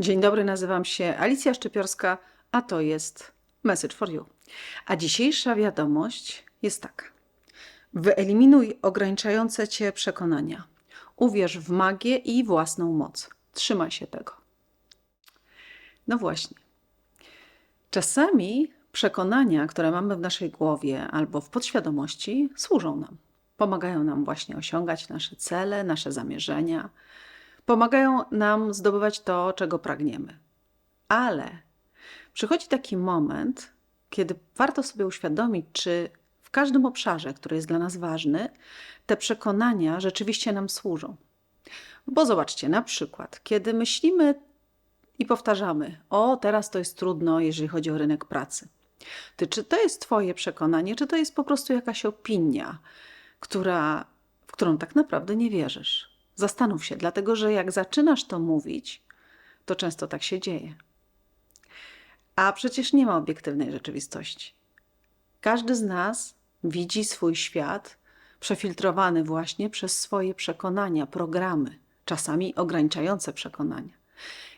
Dzień dobry, nazywam się Alicja Szczypiorska, a to jest Message for You. A dzisiejsza wiadomość jest taka. Wyeliminuj ograniczające cię przekonania. Uwierz w magię i własną moc. Trzymaj się tego. No właśnie. Czasami przekonania, które mamy w naszej głowie albo w podświadomości, służą nam. Pomagają nam właśnie osiągać nasze cele, nasze zamierzenia, pomagają nam zdobywać to, czego pragniemy. Ale przychodzi taki moment, kiedy warto sobie uświadomić, czy w każdym obszarze, który jest dla nas ważny, te przekonania rzeczywiście nam służą. Bo zobaczcie, na przykład, kiedy myślimy i powtarzamy: O, teraz to jest trudno, jeżeli chodzi o rynek pracy. Ty, czy to jest Twoje przekonanie, czy to jest po prostu jakaś opinia, która, w którą tak naprawdę nie wierzysz? Zastanów się, dlatego że jak zaczynasz to mówić, to często tak się dzieje. A przecież nie ma obiektywnej rzeczywistości. Każdy z nas widzi swój świat przefiltrowany właśnie przez swoje przekonania, programy, czasami ograniczające przekonania.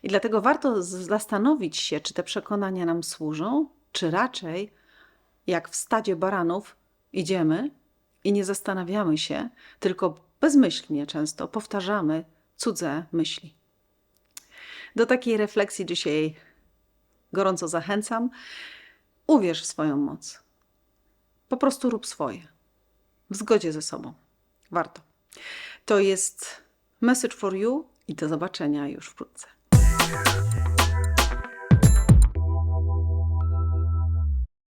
I dlatego warto zastanowić się, czy te przekonania nam służą, czy raczej, jak w stadzie baranów, idziemy i nie zastanawiamy się, tylko bezmyślnie często powtarzamy cudze myśli. Do takiej refleksji dzisiaj gorąco zachęcam. Uwierz w swoją moc. Po prostu rób swoje. W zgodzie ze sobą. Warto. To jest Message for You i do zobaczenia już wkrótce.